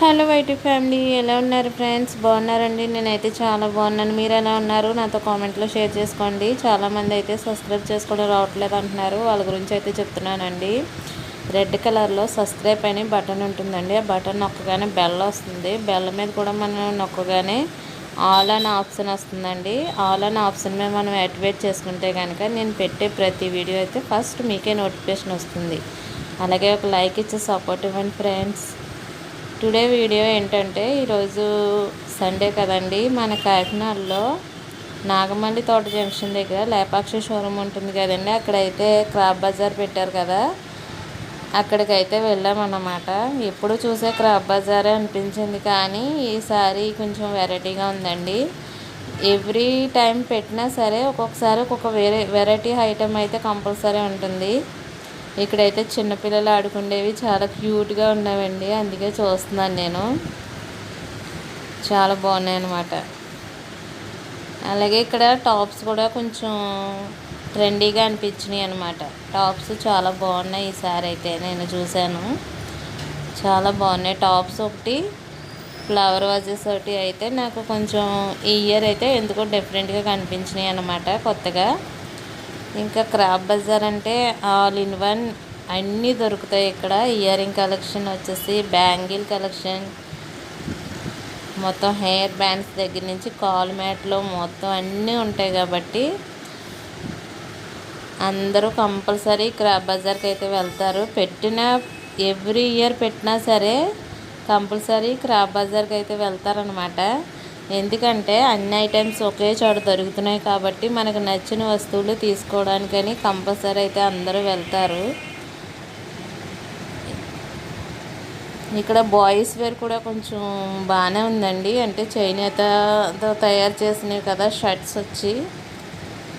Hello YT family ఎలా ఉన్నారు friends? బాగున్నారండి? నేనైతే చాలా బాగున్నాను. మీరు ఎలా ఉన్నారు? నాతో కామెంట్లో షేర్ చేసుకోండి. చాలామంది అయితే సబ్స్క్రైబ్ చేసుకోవడం రావట్లేదు అంటున్నారు. వాళ్ళ గురించి అయితే చెప్తున్నానండి. రెడ్ కలర్లో సబ్స్క్రైబ్ అని బటన్ ఉంటుందండి. ఆ బటన్ నొక్కగానే బెల్ వస్తుంది. బెల్ మీద కూడా మనం నొక్కగానే ఆల్ అనే ఆప్షన్ వస్తుందండి. ఆల్ అనే ఆప్షన్ మీద మనం యాక్టివేట్ చేసుకుంటే కనుక నేను పెట్టే ప్రతి వీడియో అయితే ఫస్ట్ మీకే నోటిఫికేషన్ వస్తుంది. అలాగే ఒక లైక్ ఇచ్చి సపోర్ట్ ఇవ్వండి ఫ్రెండ్స్. టుడే వీడియో ఏంటంటే ఈరోజు సండే కదండి. మన కాకినాడలో నాగమల్లి తోట జంక్షన్ దగ్గర లేపాక్షి షోరూమ్ ఉంటుంది కదండి. అక్కడైతే క్రాప్ బజార్ పెట్టారు కదా. అక్కడికైతే వెళ్ళామన్నమాట. ఎప్పుడు చూసే క్రాప్ బజారే అనిపించింది కానీ ఈసారి కొంచెం వెరైటీగా ఉందండి. ఎవ్రీ టైం పెట్టినా సరే ఒక్కొక్కసారి ఒక్కొక్క వేరే వెరైటీ ఐటెం అయితే కంపల్సరీ ఉంటుంది. ఇక్కడైతే చిన్నపిల్లలు ఆడుకునేవి చాలా క్యూట్గా ఉన్నవండి. అందుకే చూస్తున్నాను నేను. చాలా బాగున్నాయి అన్నమాట అలాగే ఇక్కడ టాప్స్ కూడా కొంచెం ట్రెండీగా అనిపించినాయి అనమాట టాప్స్ చాలా బాగున్నాయి ఈసారి అయితే నేను చూశాను. చాలా బాగున్నాయి. టాప్స్ ఒకటి ఫ్లవర్ వాజెస్ ఒకటి అయితే నాకు కొంచెం ఈ ఇయర్ అయితే ఎందుకో డిఫరెంట్గా కనిపించినాయి అనమాట కొత్తగా. ఇంకా క్రాప్ బజార్ అంటే ఆల్ ఇన్ వన్ అన్నీ దొరుకుతాయి ఇక్కడ. ఇయర్ రింగ్ కలెక్షన్ వచ్చేసి బ్యాంగిల్ కలెక్షన్ మొత్తం హెయిర్ బ్యాండ్స్ దగ్గర నుంచి కాల్ మ్యాట్లో మొత్తం అన్నీ ఉంటాయి కాబట్టి అందరూ కంపల్సరీ క్రాప్ బజార్కి అయితే వెళ్తారు. పెట్టిన ఎవ్రీ ఇయర్ పెట్టినా సరే కంపల్సరీ క్రాప్ బజార్కి అయితే వెళ్తారనమాట ఎందుకంటే అన్ని ఐటమ్స్ ఒకే చోట దొరుకుతున్నాయి కాబట్టి మనకు నచ్చిన వస్తువులు తీసుకోవడానికని కంపల్సరీ అయితే అందరూ వెళ్తారు. ఇక్కడ బాయ్స్ వేర్ కూడా కొంచెం బాగానే ఉందండి. అంటే చేనేతతో తయారు చేసినవి కదా షర్ట్స్ వచ్చి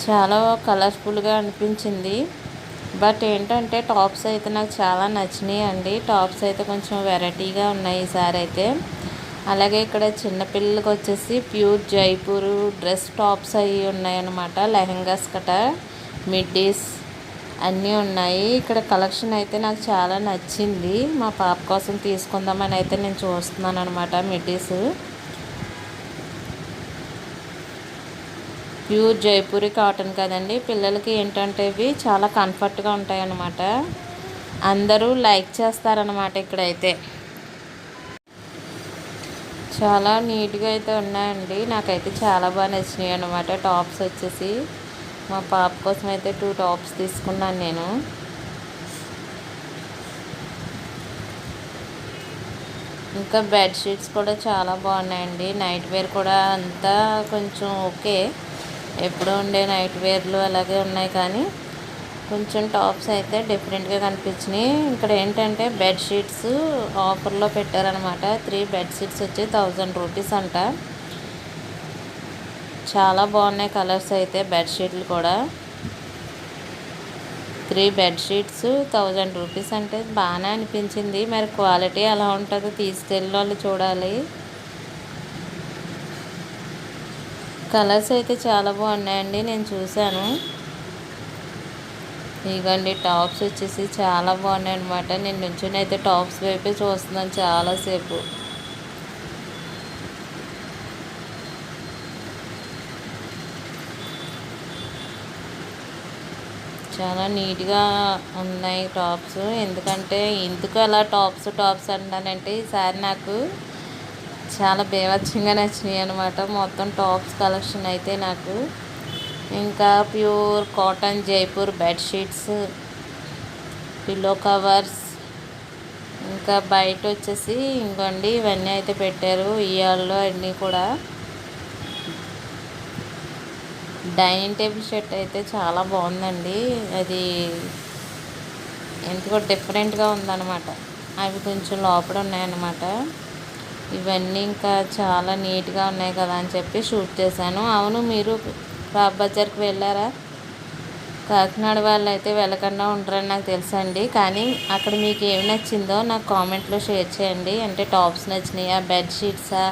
చాలా కలర్ఫుల్గా అనిపించింది. బట్ ఏంటంటే టాప్స్ అయితే నాకు చాలా నచ్చినాయి అండి టాప్స్ అయితే కొంచెం వెరైటీగా ఉన్నాయి ఈసారి అయితే. అలాగే ఇక్కడ చిన్నపిల్లలకి వచ్చేసి ప్యూర్ జైపూర్ డ్రెస్ టాప్స్ అవి ఉన్నాయన్నమాట. లెహంగాస్ కట మిడ్డీస్ అన్నీ ఉన్నాయి. ఇక్కడ కలెక్షన్ అయితే నాకు చాలా నచ్చింది. మా పాప కోసం తీసుకుందామని అయితే నేను చూస్తున్నాను అనమాట మిడ్డీస్. ప్యూర్ జైపూరి కాటన్ కదండి. పిల్లలకి ఏంటంటే ఇవి చాలా కంఫర్ట్గా ఉంటాయి అన్నమాట అందరూ లైక్ చేస్తారనమాట ఇక్కడైతే. చాలా నీట్గా అయితే ఉన్నాయండి. నాకైతే చాలా బాగా నచ్చినాయి అనమాట టాప్స్ వచ్చేసి మా పాప కోసం అయితే టూ టాప్స్ తీసుకున్నాను నేను. ఇంకా బెడ్షీట్స్ కూడా చాలా బాగున్నాయండి. నైట్ వేర్ కూడా అంతా కొంచెం ఓకే. ఎప్పుడు ఉండే నైట్ వేర్లు అలాగే ఉన్నాయి కానీ కొంచెం టాప్స్ అయితే డిఫరెంట్గా కనిపించినాయి. ఇక్కడ ఏంటంటే బెడ్షీట్స్ ఆఫర్లో పెట్టారనమాట త్రీ బెడ్షీట్స్ వచ్చి థౌజండ్ రూపీస్ అంట. చాలా బాగున్నాయి కలర్స్ అయితే బెడ్షీట్లు కూడా. త్రీ బెడ్షీట్స్ థౌజండ్ రూపీస్ అంటే బాగానే అనిపించింది. మరి క్వాలిటీ ఎలా ఉంటుందో తీసుకెళ్ళిన వాళ్ళు చూడాలి. కలర్స్ అయితే చాలా బాగున్నాయండి. నేను చూశాను. ఇదిగోండి టాప్స్ వచ్చేసి చాలా బాగున్నాయి అనమాట నేను నుంచుని అయితే టాప్స్ వైపే చూస్తున్నాను చాలాసేపు. చాలా నీట్గా ఉన్నాయి టాప్స్. ఎందుకంటే ఎందుకు అలా టాప్స్ టాప్స్ అంటానంటే ఈసారి నాకు చాలా బేవచ్చంగా నచ్చినాయి అనమాట మొత్తం టాప్స్ కలెక్షన్ అయితే నాకు. ఇంకా pure cotton Jaipur bedsheets pillow covers ఇంకా బయట వచ్చేసి ఇంకోండి ఇవన్నీ అయితే పెట్టారు. ఇయాల్లో అన్నీ కూడా డైనింగ్ టేబుల్ షర్ట్ అయితే చాలా బాగుందండి. అది ఎందుకో డిఫరెంట్గా ఉందన్నమాట. అవి కొంచెం లోపల ఉన్నాయన్నమాట. ఇవన్నీ ఇంకా చాలా నీట్గా ఉన్నాయి కదా అని చెప్పి షూట్ చేశాను. అవును మీరు బాబు బజార్కి వెళ్ళారా? కాకినాడ వాళ్ళు అయితే వెళ్ళకుండా ఉంటారని నాకు తెలుసండి. కానీ అక్కడ మీకు ఏమి నచ్చిందో నాకు కామెంట్లో షేర్ చేయండి. అంటే టాప్స్ నచ్చినాయా బెడ్షీట్సా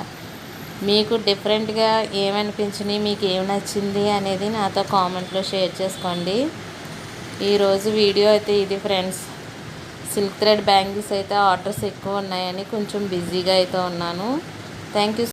మీకు డిఫరెంట్గా ఏమనిపించినాయి మీకు ఏమి నచ్చింది అనేది నాతో కామెంట్లో షేర్ చేసుకోండి. ఈరోజు వీడియో అయితే ఇది ఫ్రెండ్స్. సిల్క్ థ్రెడ్ బ్యాంగిల్స్ అయితే ఆర్డర్స్ ఎక్కువ ఉన్నాయని కొంచెం బిజీగా అయితే ఉన్నాను. Thank you